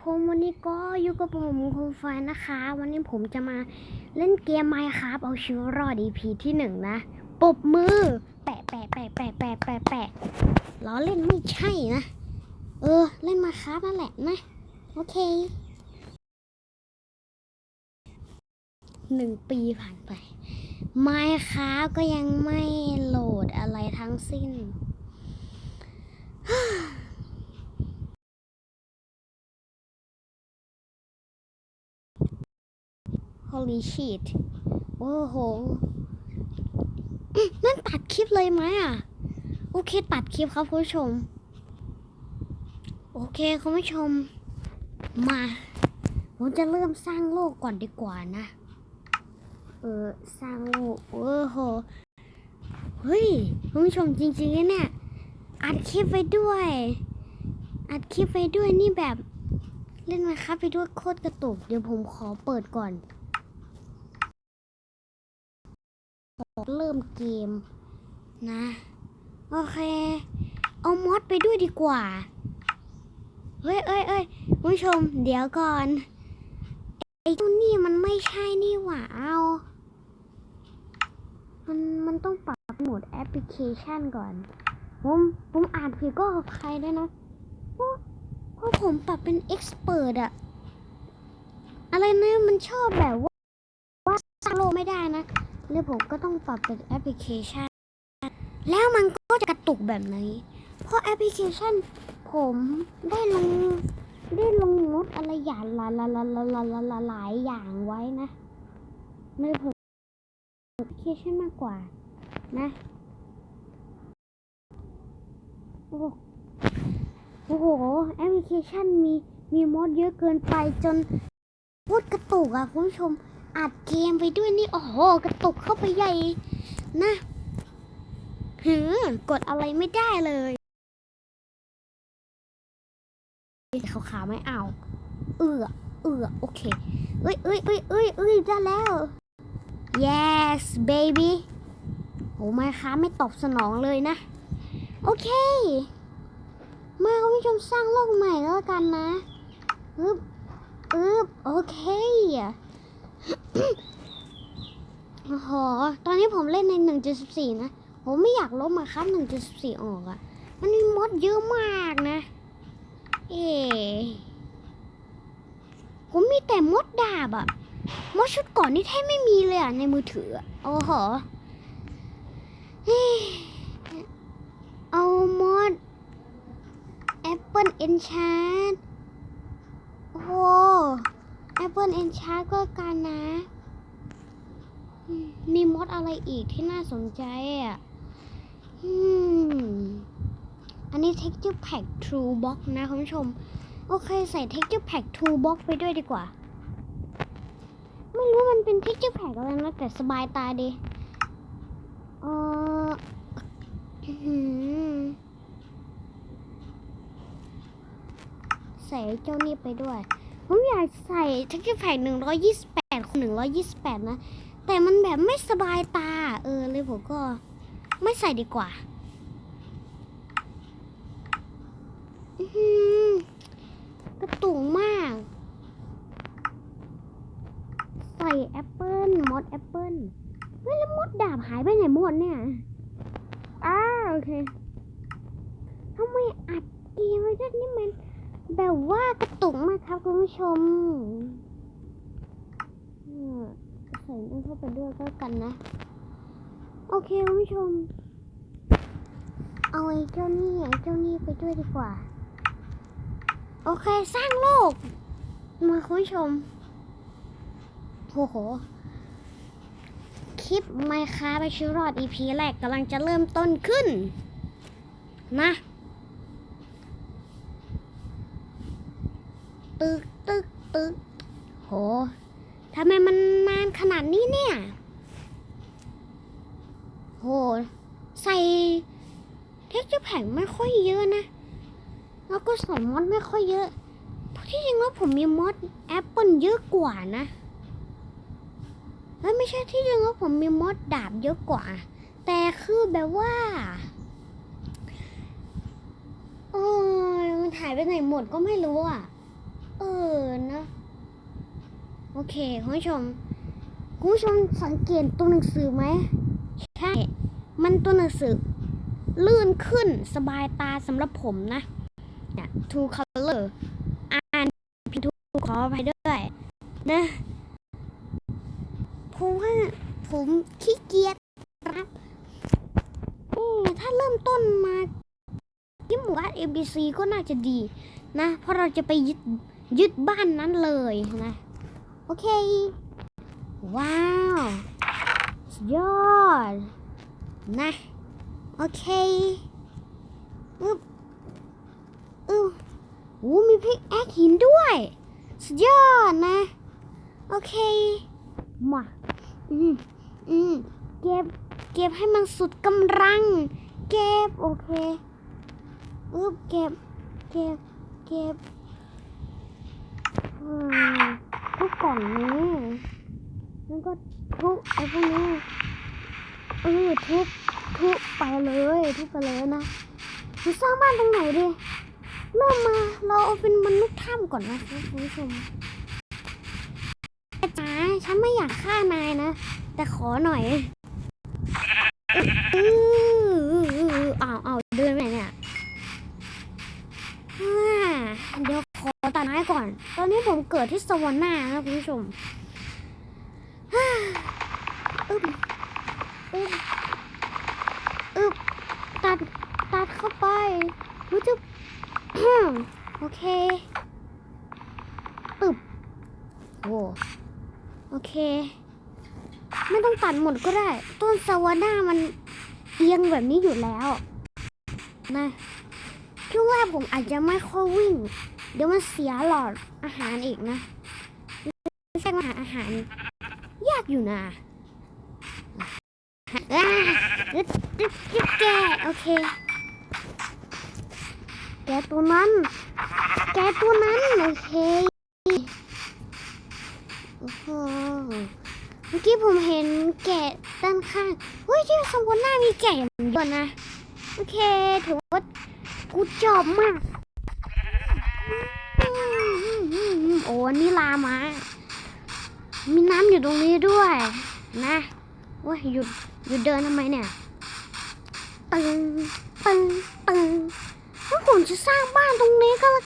ผมวันนี้ก็อยู่กับผมคงไฟนะคะ วันนี้ผมจะมาเล่นเกมไมค์ครับเอาชีวิตรอด EP ที่หนึ่งนะปบมือ แปะแปะแปะแปะแปะแปะแปะล้อเล่นไม่ใช่นะ เออ เล่นมาครับนั่นแหละนะ โอเคหนึ่งปีผ่านไปไมค์ครับก็ยังไม่โหลดอะไรทั้งสิ้น Holy shit โอ้โหนั่นตัดคลิปเลยไหมอะ โอเคตัดคลิปครับคุณผู้ชม โอเคคุณผู้ชม มา ผมจะเริ่มสร้างโลกก่อนดีกว่านะ เออ สร้างโลก โอ้โห เฮ้ยคุณผู้ชมจริงๆนะเนี่ย อัดคลิปไว้ด้วย อัดคลิปไว้ด้วยนี่แบบ เล่นมาครับไปด้วยโคตรกระตุก เดี๋ยวผมขอเปิดก่อน เริ่มเกมนะ โอเค เอามอดไปด้วยดีกว่า เฮ้ยเอ้ยเอ้ยผู้ชม เดี๋ยวก่อน ไอ้เจ้นี่มันไม่ใช่นี่หว่าเอามันมันต้องปรับโหมดแอปพลิเคชันก่อน ผมผมอ่านผิดก็ขอใครด้วยนะเพราะเพราะผมปรับเป็นเอ็กซ์เพรสอะอะไรนะมันชอบแบบว่าว่าสร้างโลกไม่ได้นะ แล้วผมก็ต้องปรับเป็นแอปพลิเคชัน แล้วมันก็จะกระตุกแบบนี้ เพราะแอปพลิเคชัน ผมได้ลงได้ลงงดอะไรอย่างหลายหลายหลายหลายหลายหลายหลายอย่างไว้นะไม่ผมแอปพลิเคชันมากกว่านะโอ้โหโอ้โหแอปพลิเคชันมีมีมดเยอะเกินไปจนพูดกระตุกอะคุณผู้ชม อัดเกมไปด้วยนี่ โอ้โห กระตุกเข้าไปใหญ่นะหือกดอะไรไม่ได้เลยขาวๆไม่เอา เอือเอือโอเคเอ้ยเอ้ยเอ้ยเอ้ยเอ้ยได้แล้ว yes baby โอ้ไม่ค้าไม่ตอบสนองเลยนะ โอเค มาคุณผู้ชมสร้างโลกใหม่แล้วกันนะอึบอึบโอเค โอ้โห ตอนนี้ผมเล่นใน 1.14 นะ ผมไม่อยากลบมาครับ 1.14 ออกอะมันมีมดเยอะมากนะ เอ๋ผมมีแต่มดดาบอะมดชุดก่อนนี่แทบไม่มีเลยอะในมือถืออะโอ้โหเฮ้ยเอามดแอปเปิลเอนชาดโอ้โหแอ ปเปิลเอนชาร์ก็กันนะ มีมดอะไรอีกที่น่าสนใจอะอืมอันนี้ texture pack true box นะคุณผู้ชม โอเคใส่ texture pack true box ไปด้วยดีกว่า ไม่รู้มันเป็น texture pack อะไรนะแต่สบายตาดีเอออื้อหือใส่เจ้านี่ไปด้วย ผมอยากใส่ texture pack 128คูณ128นะ แต่มันแบบไม่สบายตา เออเลยผมก็ไม่ใส่ดีกว่าอื้อหือกระตุงมาก ใส่แอปเปิลมดแอปเปิลเฮ้ยแล้วมดดาบหายไปไหนหมดเนี่ยอ้าโอเคทำไมอัดเกมไว้ด้วยนี่มัน แบบว่ากระตุกมากครับคุณผู้ชมอืมใส่นั่นเข้าไปด้วยก็กันนะ โอเคคุณผู้ชม เอาไอ้เจ้านี่ไอ้เจ้านี่ไปด้วยดีกว่า โอเคสร้างโลก มาคุณผู้ชมโอ้โหคลิปไมค้าไปชิวรอด EP แรกกำลังจะเริ่มต้นขึ้น นะ ตึกตึกตึกโหทำไมมันนานขนาดนี้เนี่ย โห ใส่เท็กเจอร์แผ่นไม่ค่อยเยอะนะ แล้วก็ส่มอดไม่ค่อยเยอะที่จริงแล้วผมมีมอดแอปเปิลเยอะกว่านะเฮ้ยไม่ใช่ที่จริงแล้วผมมีมอดดาบเยอะกว่า แต่คือแบบว่าโอ้ยมันหายไปไหนหมดก็ไม่รู้อะ เออนะ โอเคคุณผู้ชมคุณผู้ชมสังเกตตัวหนังสือไหมใช่ มันตัวหนังสือ ลื่นขึ้นสบายตาสำหรับผมนะเนี่ย two color อ่านผิดถูกขออภัยด้วยนะเพราะว่าผมขี้เกียจครับถ้าเริ่มต้นมาที่หมู่บ้าน ABC ก็น่าจะดีนะ เพราะเราจะไปยึด ยึดบ้านนั้นเลยนะ โอเค ว้าว ยอด นะ โอเคอึบอึบโอ้มีพิกแอคหินด้วย สุดยอดนะ โอเค มา อืมอืมเก็บ เก็บให้มันสุดกำลัง เก็บ โอเค อึบเก็บ เก็บ เก็บ ทุกกล่องนี้แล้วก็ทุบไอ้พวกนี้เออทุบทุบไปเลยทุบไปเลยนะมาสร้างบ้านตรงไหนดิเริ่มมาเราเอาเป็นมนุษย์ถ้ำก่อนนะคุณผู้ชมอาจารย์ฉันไม่อยากฆ่านายนะ แต่ขอหน่อยอื้ออ้าวอ้าวเดินไปไหนเนี่ยอ่าเดี๋ยวขอตัดไม้ก่อน ตอนนี้ผมเกิดที่สวรรค์หน้านะคุณผู้ชมอึ้มอึ้มอึบตัด ตัดเข้าไปรู้จะโอเคตึบโอ้โอเค ไม่ต้องตัดหมดก็ได้ ต้นสวาน่ามันเอียงแบบนี้อยู่แล้ว นะช่วงแรกผมอาจจะไม่ค่อยวิ่ง เดี๋ยวมันเสียหลอดอาหารอีกนะไม่ใช่มาหาอาหาร ยากอยู่นะอ่ายึดยึดยึดแกโอเค แกตัวนั้น แกตัวนั้นโอเคโอ้โหเมื่อกี้ผมเห็นแกะด้านข้างเฮ้ยที่สมบูรณ์หน้ามีแกะอย่างเดียวนะ โอเคถือว่ากูจอบมาก โอ้นี่ลามามีน้ำอยู่ตรงนี้ด้วย นะโอ้ยหยุดหยุดเดินทำไมเนี่ยตึงตึงตึงถ้าผมจะสร้างบ้านตรงนี้ก็แล้ว